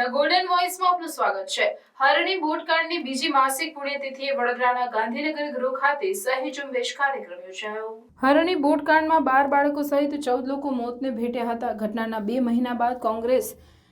The golden વોઇસમાં આપનું સ્વાગત છે. હરણી બોટકાળની બીજી માસિક પુણ્યતિથિએ વડોદરાના ગાંધીનગર ગૃહ ખાતે સહી ઝુંબેશ કાર્યક્રમ યોજાયો. હરણી બોટકાળમાં બાર બાળકો સહિત ચૌદ લોકો મોતને ભેટ્યા હતા. ઘટનાના બે મહિના બાદ કોંગ્રેસ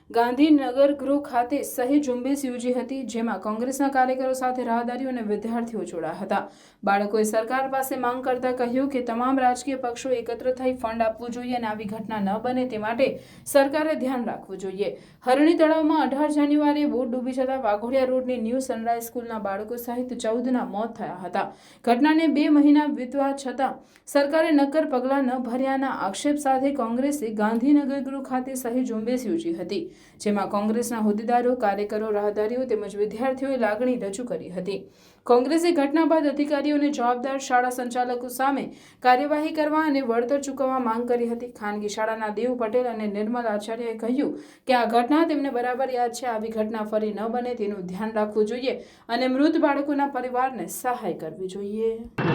ગાંધીનગર ગૃહ ખાતે સહી ઝુંબેશ યોજી હતી, જેમાં કોંગ્રેસના કાર્યકરો સાથે રાહદારીઓ અને વિદ્યાર્થીઓ જોડાયા હતા. બાળકોએ સરકાર પાસે માંગ કરતા કહ્યું કે તમામ રાજકીય પક્ષો એકત્ર થઈ ફંડ આપવું જોઈએ અને આવી ઘટના ન બને તે માટે સરકારે ધ્યાન રાખવું જોઈએ. હરણી તળાવમાં અઢાર જાન્યુઆરીએ બોટ ડૂબી જતા વાઘોડિયા રોડની ન્યૂ સનરાઈઝ સ્કૂલના બાળકો સહિત ચૌદના મોત થયા હતા. ઘટનાને બે મહિના વીતવા છતાં સરકારે નક્કર પગલાં ન ભર્યાના આક્ષેપ સાથે કોંગ્રેસે ગાંધીનગર ગૃહ ખાતે સહી ઝુંબેશ યોજી હતી. જેમાં કોંગ્રેસના હોદ્દેદારો, કાર્યકરો, રાહદારીઓ તેમજ વિદ્યાર્થીઓએ લાગણી રજૂ કરી હતી. કોંગ્રેસે ઘટના બાદ અધિકારીઓને જવાબદાર શાળા સંચાલકો સામે કાર્યવાહી કરવા અને વળતર ચૂકવવા માંગ કરી હતી. ખાનગી શાળાના દેવ પટેલ અને નિર્મલ આચાર્યએ કહ્યું કે આ ઘટના તેમને બરાબર યાદ છે. આવી ઘટના ફરી ન બને તેનું ધ્યાન રાખવું જોઈએ અને મૃત બાળકોના પરિવારને સહાય કરવી જોઈએ.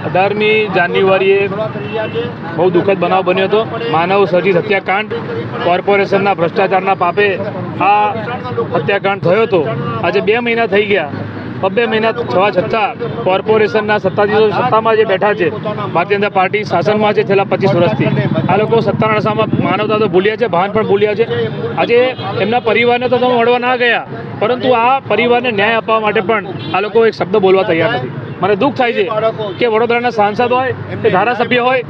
અઢારમી જાન્યુઆરીએ બહુ દુઃખદ બનાવ બન્યો હતો. માનવ સર્જિત હત્યાકાંડ કોર્પોરેશનના ભ્રષ્ટાચારના પાપે આ હત્યાકાંડ થયો હતો. આજે બે મહિના થઈ ગયા. બબ્બે મહિના થવા છતાં કોર્પોરેશનના સત્તાધીશો સત્તામાં જે બેઠા છે, ભારતીય જનતા પાર્ટી શાસનમાં છે છેલ્લા પચીસ વર્ષથી. આ લોકો સત્તાના નશામાં માનવતા તો ભૂલ્યા છે, ભાન પણ ભૂલ્યા છે. આજે એમના પરિવારને તો તમે મળવા ના ગયા, પરંતુ આ પરિવારને ન્યાય આપવા માટે પણ આ લોકો એક શબ્દ બોલવા તૈયાર નથી. મને દુઃખ થાય છે કે વડોદરાના સાંસદ હોય, કે ધારાસભ્ય હોય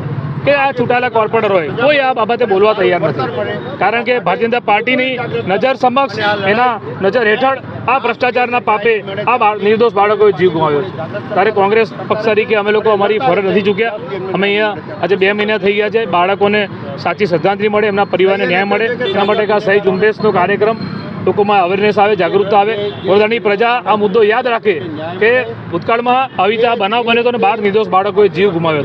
કે આ ચૂંટાયેલા હોય કોઈ આ બાબતે બોલવા તૈયાર નથી. કારણ કે ભારતીય જનતા પાર્ટીની નજર સમક્ષ એના નજર હેઠળ આ ભ્રષ્ટાચારના પાપે આ નિર્દોષ બાળકોએ જીવ ગુમાવ્યો છે. ત્યારે કોંગ્રેસ પક્ષ તરીકે અમે લોકો અમારી ફરજ નથી ચૂક્યા. અમે અહીંયા આજે બે મહિના થઈ ગયા છે. બાળકોને સાચી શ્રદ્ધાંજલિ મળે, એમના પરિવારને ન્યાય મળે. એના માટે આ સહી ઝુંબેશનો કાર્યક્રમ લોકોમાં અવેરનેસ આવે, જાગૃતતા આવે. વડોદરાની પ્રજા આ મુદ્દો યાદ રાખે કે ભૂતકાળમાં આવી બનાવ બન્યો હતો અને બાર નિર્દોષ બાળકોએ જીવ ગુમાવ્યો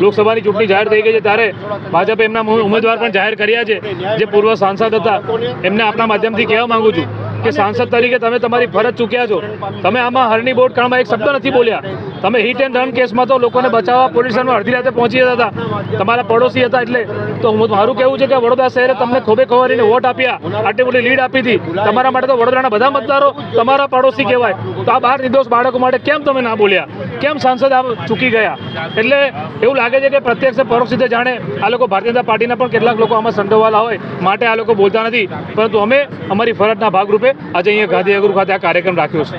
લોકસભાની ચૂંટણી જાહેર થઈ ગઈ છે ત્યારે ભાજપે એમના ઉમેદવાર પણ જાહેર કર્યા છે. જે પૂર્વ સાંસદ હતા, એમને આપણા માધ્યમથી કહેવા માગું છું કે સાંસદ તરીકે તમે તમારી ફરજ ચૂક્યા છો. તમે આમાં હરની બોર્ડ કાળમાં એક શબ્દ નથી બોલ્યા. તમે હિટ એન્ડ રન કેસમાં તો લોકોને બચાવવા પોલીસમાં અડધી રાતે પહોંચી જતા હતા. તમારા પડોશી હતા એટલે. તો હું મારું કહેવું છે કે વડોદરા શહેરે તમને ખોબે ખોવારીને વોટ આપ્યા. આટલી મોટી લીડ આપી હતી. તમારા માટે તો વડોદરાના બધા મતદારો તમારા પડોશી કહેવાય. તો આ બાર નિર્દોષ બાળકો માટે કેમ તમે ના બોલ્યા? કેમ સાંસદ આ ચૂકી ગયા? એટલે એવું લાગે છે કે પ્રત્યક્ષ પરોક્ષ રીતે જાણે આ લોકો ભારતીય જનતા પાર્ટીના પણ કેટલાક લોકો આમાં સંડોવાલા હોય માટે આ લોકો બોલતા નથી. પરંતુ અમે અમારી ફરજના ભાગરૂપે આજે અહીંયા ગાંધીનગર ખાતે આ કાર્યક્રમ રાખ્યો છે.